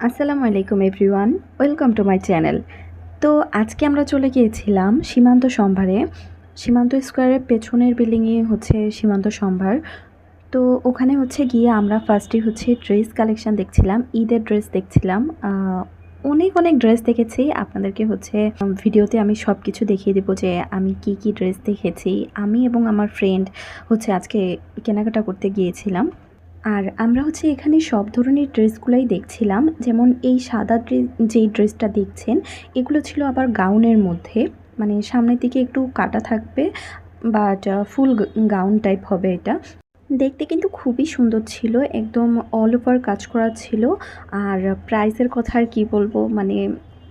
আসসালামু আলাইকুম everyone, welcome to my channel. তো আজকে আমরা চলে গিয়েছিলাম সীমান্ত সম্ভারে। সীমান্ত স্কোয়ারের পেছনের বিল্ডিংয়ে হচ্ছে সীমান্ত সম্ভার। তো ওখানে হচ্ছে গিয়ে আমরা ফার্স্টে হচ্ছে ড্রেস কালেকশন দেখছিলাম, ঈদের ড্রেস দেখছিলাম। অনেক অনেক ড্রেস দেখেছি। আপনাদেরকে হচ্ছে ভিডিওতে আমি সব কিছু দেখিয়ে দেবো যে আমি কি কি ড্রেস দেখেছি। আমি এবং আমার ফ্রেন্ড হচ্ছে আজকে কেনাকাটা করতে গিয়েছিলাম। আর আমরা হচ্ছে এখানে সব ধরনের ড্রেসগুলাই দেখছিলাম। যেমন এই সাদা ড্রেস যেই ড্রেসটা দেখছেন, এগুলো ছিল আবার গাউনের মধ্যে। মানে সামনের দিকে একটু কাটা থাকবে বাট ফুল গাউন টাইপ হবে এটা। দেখতে কিন্তু খুবই সুন্দর ছিল, একদম অল ওভার কাজ করা ছিল। আর প্রাইসের কথা আর কী বলব মানে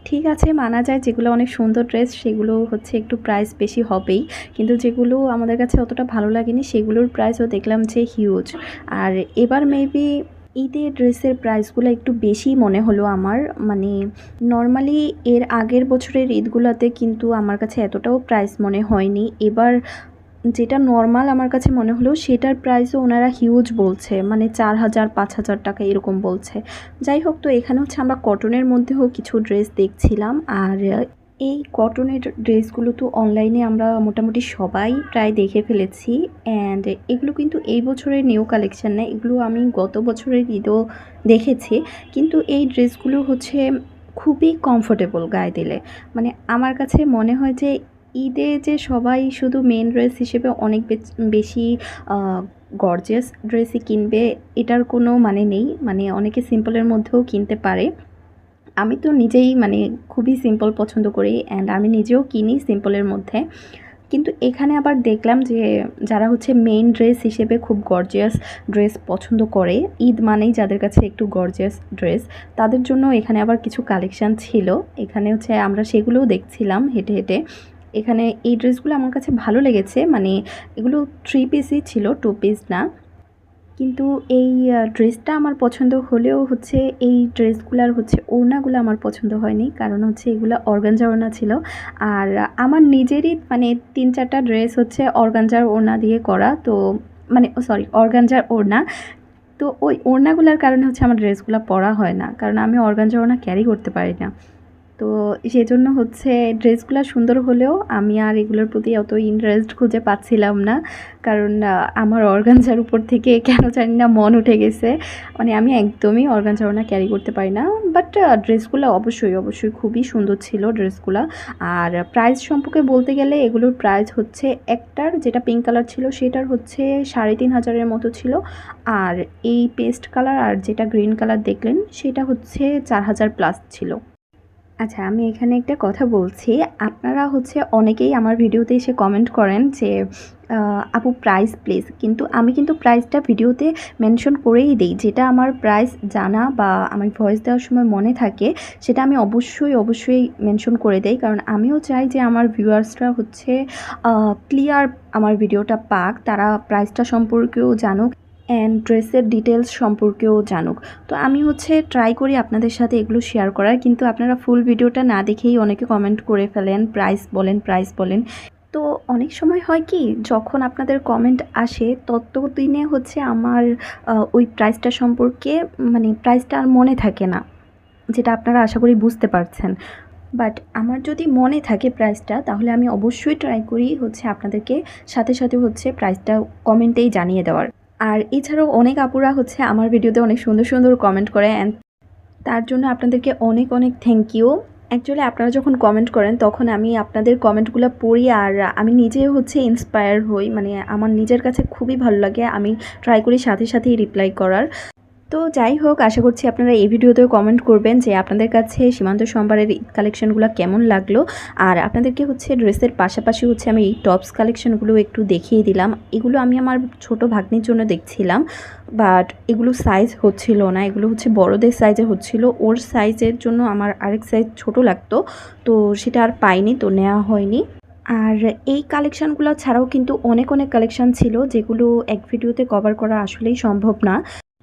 ঠিক আছে, মানা যায় যেগুলো অনেক সুন্দর ড্রেস সেগুলো হচ্ছে একটু প্রাইস বেশি হবেই। কিন্তু যেগুলো আমাদের কাছে অতটা ভালো লাগেনি, সেগুলোর প্রাইসও দেখলাম যে হিউজ আর এবার মেবি ঈদের ড্রেসের প্রাইসগুলো একটু বেশি মনে হলো আমার। মানে নর্মালি এর আগের বছরের ঈদগুলোতে কিন্তু আমার কাছে এতটাও প্রাইস মনে হয়নি। এবার যেটা নর্মাল আমার কাছে মনে হলো সেটার প্রাইসও ওনারা হিউজ বলছে। মানে চার হাজার, পাঁচ হাজার টাকা এরকম বলছে। যাই হোক, তো এখানে হচ্ছে আমরা কটনের মধ্যেও কিছু ড্রেস দেখছিলাম। আর এই কটনের ড্রেসগুলো তো অনলাইনে আমরা মোটামুটি সবাই প্রায় দেখে ফেলেছি। অ্যান্ড এগুলো কিন্তু এই বছরের নিউ কালেকশান না, এগুলো আমি গত বছরের ঈদও দেখেছি। কিন্তু এই ড্রেসগুলো হচ্ছে খুবই কমফোর্টেবল গায়ে দিলে। মানে আমার কাছে মনে হয় যে ঈদে যে সবাই শুধু মেন ড্রেস হিসেবে অনেক বেশি গর্জিয়াস ড্রেসই কিনবে, এটার কোনো মানে নেই। মানে অনেকে সিম্পলের মধ্যেও কিনতে পারে। আমি তো নিজেই মানে খুবই সিম্পল পছন্দ করি অ্যান্ড আমি নিজেও কিনি সিম্পলের মধ্যে। কিন্তু এখানে আবার দেখলাম যে যারা হচ্ছে মেইন ড্রেস হিসেবে খুব গর্জিয়াস ড্রেস পছন্দ করে, ঈদ মানেই যাদের কাছে একটু গর্জিয়াস ড্রেস তাদের জন্য এখানে আবার কিছু কালেকশান ছিল। এখানে হচ্ছে আমরা সেগুলোও দেখছিলাম হেঁটে হেঁটে। এখানে এই ড্রেসগুলো আমার কাছে ভালো লেগেছে। মানে এগুলো থ্রি পিসই ছিল টু পিস না। কিন্তু এই ড্রেসটা আমার পছন্দ হলেও হচ্ছে এই ড্রেসগুলার হচ্ছে ওড়নাগুলো আমার পছন্দ হয়নি। কারণ হচ্ছে এগুলো অর্গানজা ওড়না ছিল। আর আমার নিজেরই মানে তিন চারটা ড্রেস হচ্ছে অর্গানজার ওড়না দিয়ে করা। তো মানে সরি অর্গানজার ওড়না। তো ওই ওড়নাগুলোর কারণে হচ্ছে আমার ড্রেসগুলো পরা হয় না। কারণ আমি অর্গানজার ওড়না ক্যারি করতে পারি না। তো সেজন্য হচ্ছে ড্রেসগুলো সুন্দর হলেও আমি আর এগুলোর প্রতি অত ইন্টারেস্ট খুঁজে পাচ্ছিলাম না। কারণ আমার অর্গানজার উপর থেকে কেন জানি না মন উঠে গেছে। মানে আমি একদমই অর্গানজা ওড়না ক্যারি করতে পারি না। বাট ড্রেসগুলো অবশ্যই অবশ্যই খুবই সুন্দর ছিল ড্রেসগুলো। আর প্রাইস সম্পর্কে বলতে গেলে এগুলোর প্রাইস হচ্ছে একটার যেটা পিঙ্ক কালার ছিল সেটার হচ্ছে সাড়ে তিন হাজারের মতো ছিল। আর এই পেস্ট কালার আর যেটা গ্রিন কালার দেখলেন সেটা হচ্ছে চার হাজার প্লাস ছিল। আচ্ছা আমি এখানে একটা কথা বলছি। আপনারা হচ্ছে অনেকেই আমার ভিডিওতে এসে কমেন্ট করেন যে আপু প্রাইস প্লিজ কিন্তু আমি কিন্তু প্রাইসটা ভিডিওতে মেনশন করেই দিই। যেটা আমার প্রাইস জানা বা আমি ভয়েস দেওয়ার সময় মনে থাকে, সেটা আমি অবশ্যই অবশ্যই মেনশন করে দেই। কারণ আমিও চাই যে আমার ভিউয়ার্সরা হচ্ছে ক্লিয়ার আমার ভিডিওটা পাক। তারা প্রাইসটা সম্পর্কেও জানুক। অ্যান্ড ড্রেসের ডিটেলস সম্পর্কেও জানুক। তো আমি হচ্ছে ট্রাই করি আপনাদের সাথে এগুলো শেয়ার করার, কিন্তু আপনারা ফুল ভিডিওটা না দেখেই অনেকে কমেন্ট করে ফেলেন প্রাইস বলেন প্রাইস বলেন। তো অনেক সময় হয় কি, যখন আপনাদের কমেন্ট আসে, ততদিনে হচ্ছে আমার ওই প্রাইসটা সম্পর্কে মানে প্রাইসটা আর মনে থাকে না, যেটা আপনারা আশা করি বুঝতে পারছেন। বাট আমার যদি মনে থাকে প্রাইসটা তাহলে আমি অবশ্যই ট্রাই করি হচ্ছে আপনাদেরকে সাথে সাথে হচ্ছে প্রাইসটা কমেন্টেই জানিয়ে দেওয়ার। আর এছাড়াও অনেক আপুরা হচ্ছে আমার ভিডিওতে অনেক সুন্দর সুন্দর কমেন্ট করে অ্যান্ড তার জন্য আপনাদেরকে অনেক অনেক থ্যাংক ইউ অ্যাকচুয়ালি আপনারা যখন কমেন্ট করেন, তখন আমি আপনাদের কমেন্টগুলো পড়ি আর আমি নিজেও হচ্ছে ইন্সপায়ার হই। মানে আমার নিজের কাছে খুবই ভালো লাগে। আমি ট্রাই করি সাথে, সাথেই রিপ্লাই করার। তো যাই হোক, আশা করছি আপনারা এই ভিডিওতেও কমেন্ট করবেন যে আপনাদের কাছে সীমান্ত সোমবারের ঈদ কালেকশনগুলো কেমন লাগল। আর আপনাদেরকে হচ্ছে ড্রেসের পাশাপাশি হচ্ছে আমি এই টপস কালেকশনগুলো একটু দেখিয়ে দিলাম। এগুলো আমি আমার ছোট ভাগ্নির জন্য দেখছিলাম বাট এগুলো সাইজ হচ্ছিল না। এগুলো হচ্ছে বড়দের সাইজে হচ্ছিল। ওর সাইজের জন্য আমার আরেক সাইজ ছোট লাগতো, তো সেটা আর পাইনি, তো নেওয়া হয়নি। আর এই কালেকশানগুলো ছাড়াও কিন্তু অনেক অনেক কালেকশান ছিল, যেগুলো এক ভিডিওতে কভার করা আসলেই সম্ভব না।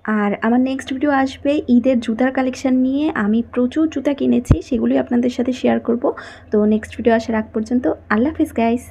আর আমার নেক্সট ভিডিও আসবে ঈদের জুতার কালেকশান নিয়ে। আমি প্রচুর জুতা কিনেছি সেগুলি আপনাদের সাথে শেয়ার করব। তো নেক্সট ভিডিও আসার আগ পর্যন্ত আল্লাহ হাফিজ গাইস